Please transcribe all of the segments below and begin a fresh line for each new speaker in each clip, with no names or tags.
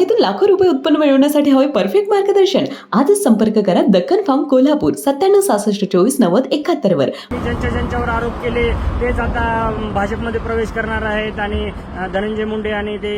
बागेतून लाखो रुपये उत्पन्न मिळवण्यासाठी हवे परफेक्ट मार्गदर्शन. आजच संपर्क करा दक्कन फार्म कोल्हापूर सत्त्याण्णव सहासष्ट चोवीस नव्वद एकाहत्तर वर.
मी ज्यांच्या ज्यांच्यावर आरोप केले तेच आता भाजपमध्ये प्रवेश करणार आहेत आणि धनंजय मुंडे आणि ते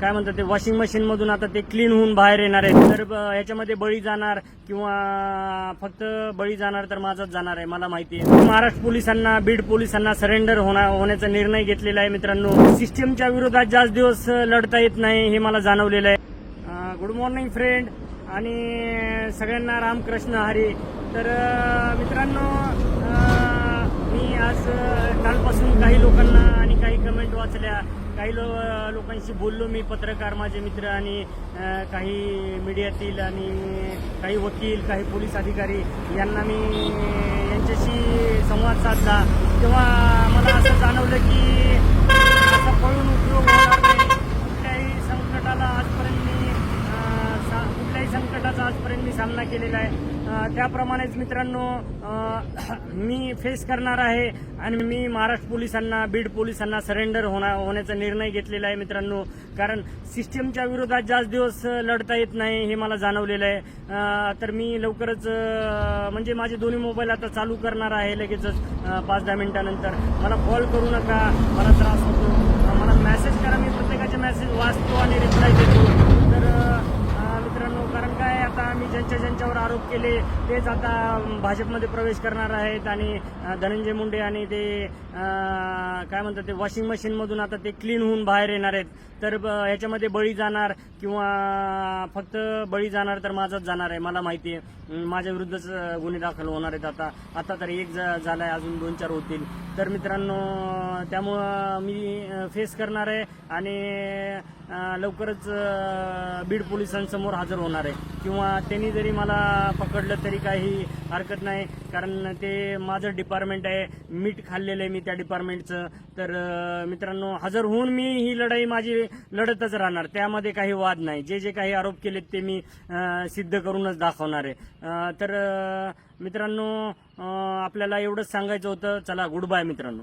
काय म्हणतात ते वॉशिंग मशीन मधून आता ते क्लीन होऊन बाहेर येणार आहेत. तर ब- याच्यामध्ये बळी जाणार किंवा फक्त बळी जाणार तर माझाच जाणार आहे मला माहिती आहे. महाराष्ट्र पोलिसांना बीड पोलिसांना सरेंडर होणार होण्याचा निर्णय घेतलेला आहे मित्रांनो. सिस्टीमच्या विरोधात जास्त दिवस लढता येत नाही. हे मला जाणवलेलं आहे. गुड मॉर्निंग फ्रेंड आणि सगळ्यांना रामकृष्ण हरी. तर मित्रांनो मी आज कालपासून काही लोकांना आणि काही कमेंट वाचल्या. काही लो लोकांशी बोललो मी पत्रकार माझे मित्र आणि काही मीडियातील आणि काही वकील काही पोलीस अधिकारी. यांना मी यांच्याशी संवाद साधला. तेव्हा मला असं जाणवलं की असा पळून उपयोग केलेला आहे. त्याप्रमाणेच मित्रांनो मी फेस करणार आहे आणि मी महाराष्ट्र पोलिसांना बीड पोलिसांना सरेंडर होणार होण्याचा निर्णय घेतलेला आहे मित्रांनो. कारण सिस्टमच्या विरोधात जास्त दिवस लढता येत नाही हे मला जाणवलेलं आहे. तर मी लवकरच म्हणजे माझे दोन्ही मोबाईल आता चालू करणार आहे लगेचच पाच दहा मिनिटानंतर. मला कॉल करू नका मला त्रास होतो. मला मेसेज करा मी प्रत्येकाचे मेसेज वाचतो आणि रिप्लाय देतो तर अं, मित्रांनो कारण काय आता मी ज्यांच्या ज्यांच्यावर आरोप केले तेच आता भाजपमध्ये प्रवेश करणार आहेत आणि धनंजय मुंडे आणि ते काय म्हणतात ते वॉशिंग मशीनमधून आता ते क्लीन होऊन बाहेर येणार आहेत. तर ब- ह्याच्यामध्ये बळी जाणार किंवा फक्त बळी जाणार तर माझाच जाणार आहे मला माहिती आहे. माझ्या विरुद्धच गुन्हे दाखल होणार आहेत आता. आता तर एक जा- झालाय अजून दोन चार होतील. तर मित्रांनो त्यामुळं मी फेस करणार आहे आणि लवकरच बीड पोलिसांसमोर हजर होणार आहे. किंवा त्यांनी जरी मला पकडलं तरी काही हरकत नाही. कारण ते माझं डिपार्टमेंट आहे. मीठ खाल्लेलं आहे मी त्या डिपार्टमेंटचं तर मित्रांनो हजर होऊन मी ही लढाई माझी लढतच राहणार. त्यामध्ये काही वाद नाही. जे जे काही आरोप केलेत ते मी सिद्ध करूनच दाखवणार आहे. तर मित्रांनो आपल्याला एवढंच सांगायचं होतं. चला गुड बाय मित्रांनो.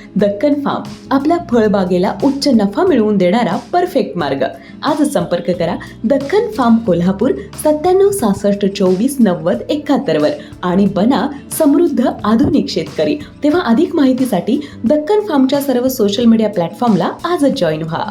दक्कन फार्म आपल्या फळबागेला उच्च नफा मिळवून देणारा परफेक्ट मार्ग. आज संपर्क करा दक्कन फार्म कोल्हापूर सत्त्याण्णव सहासष्ट चोवीस नव्वद एकाहत्तरवर आणि बना समृद्ध आधुनिक शेतकरी. तेव्हा अधिक माहितीसाठी दक्कन फार्मच्या सर्व सोशल मीडिया प्लॅटफॉर्मला आजच जॉईन व्हा.